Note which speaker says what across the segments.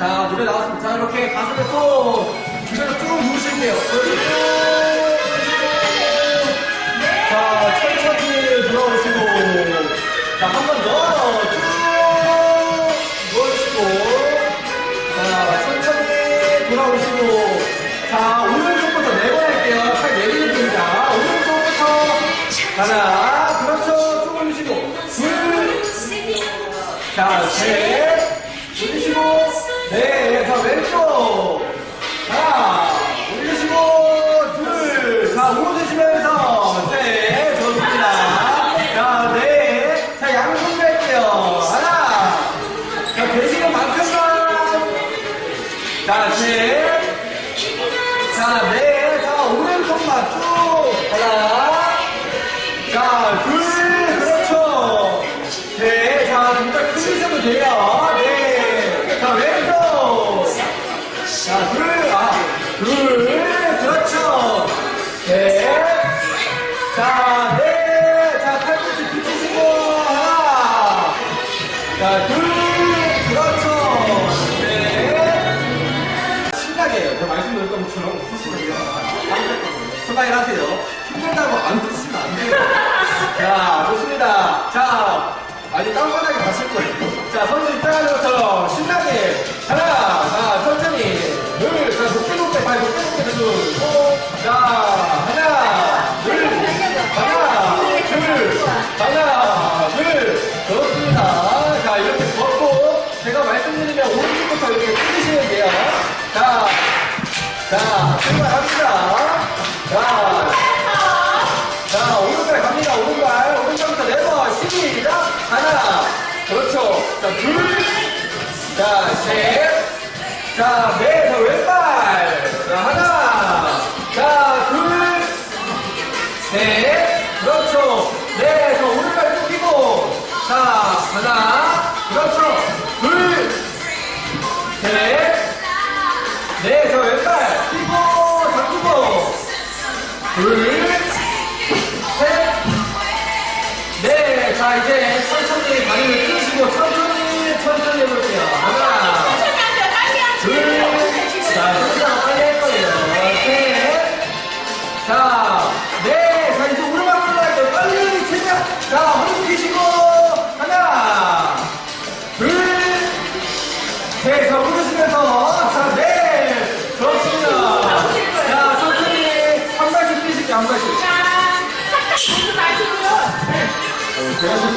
Speaker 1: 자, 노래 나왔습니다. 자, 이렇게 가슴에 또 그대로 쭉 누우실게요. 자, 천천히 돌아오시고. 자, 한 번 더. 쭉 누워주시고. 자, 천천히 돌아오시고. 자, 오른쪽부터 네 번 할게요. 팔 내리는 동작. 오른쪽부터. 하나. 그렇죠. 쭉 올리시고. 둘. 자, 셋. 올리시고. 네. 자, 왼쪽. 자, 올리시고. 둘. 자, 오르시면서. 셋. 좋습니다. 자, 네. 자, 양손 뺄게요. 하나. 자, 되시는 만큼만. 자, 셋. 자, 네. 자, 오른손만 쭉. 하나. 자, 둘. 그렇죠. 네. 자, 동작 크시셔도 돼요. 네. 자, 왼쪽. 자, 둘. 아, 둘. 그렇죠. 네. 자, 네. 자, 팔꿈치 붙이시고. 하나. 자, 둘. 그렇죠. 네. 신나게 저 말씀드렸던 것처럼 웃으시면요. 스마일 하세요. 힘들다고 안 웃으시면 안 돼요. 자, 좋습니다. 자, 아니, 땅바닥에 가실 거예요. 자, 선수 입장 오른쪽부터 이렇게 뿌리시면 돼요. 자, 자, 출발합니다. 자, 자, 오른발 갑니다. 오른발. 오른발부터 네 번. 시작. 하나. 그렇죠. 자, 둘. 자, 셋. 자, 넷. 자, 왼발. 자, 하나. 자, 둘. 셋. 그렇죠. 네. 자, 오른발 쭉 펴고. 자, 하나. 그렇죠. 둘. 셋. 네. 자, 왼발. 펴고. 당기고. 둘. 셋. 네, 자 이제 천천히 다리를 펴시고 천천히 천천히 해볼게요. 하나, 둘, 자 천천히 빨리 할 거예요. 셋, 자,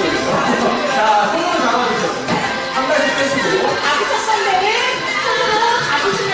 Speaker 1: 자, 손으로 잡아주세요.